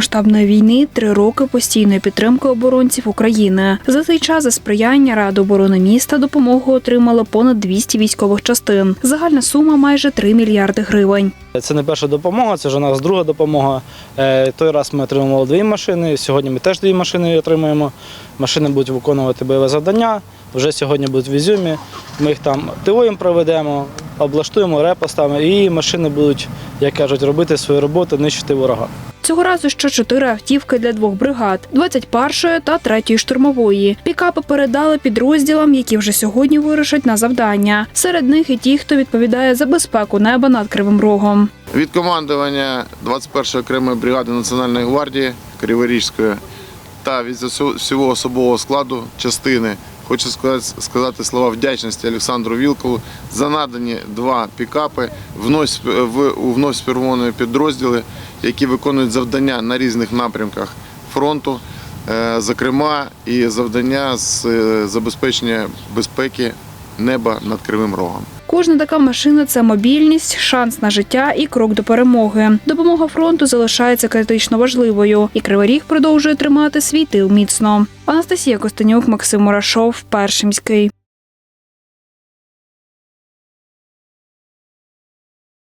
повномасштабної війни три роки постійної підтримки оборонців України. За цей час за сприяння Ради оборони міста допомогу отримало понад 200 військових частин. Загальна сума майже 3 мільярди гривень. Це не перша допомога, це вже у нас друга допомога. Е, Той раз ми отримували дві машини. Сьогодні ми теж дві машини отримуємо. Машини будуть виконувати бойове завдання. Вже сьогодні будуть в Ізюмі. Ми їх там ТО їм проведемо, облаштуємо, репостами, і машини будуть, як кажуть, робити свою роботу, нищити ворога. Цього разу ще чотири автівки для двох бригад 21-ї та 3-ї штурмової. Пікапи передали підрозділам, які вже сьогодні вирушать на завдання. Серед них і ті, хто відповідає за безпеку неба над Кривим Рогом. Від командування 21-ї окремої бригади Національної гвардії Криворізької та від всього особового складу частини хочу сказати, сказати слова вдячності Олександру Вілкову за надані два пікапи в, сформовані підрозділи, які виконують завдання на різних напрямках фронту, е, зокрема і завдання з е, забезпечення безпеки неба над Кривим Рогом. Кожна така машина це мобільність, шанс на життя і крок до перемоги. Допомога фронту залишається критично важливою, і Кривий Ріг продовжує тримати свій тил міцно. Анастасія Костенюк, Максим Мурашов, Першимський.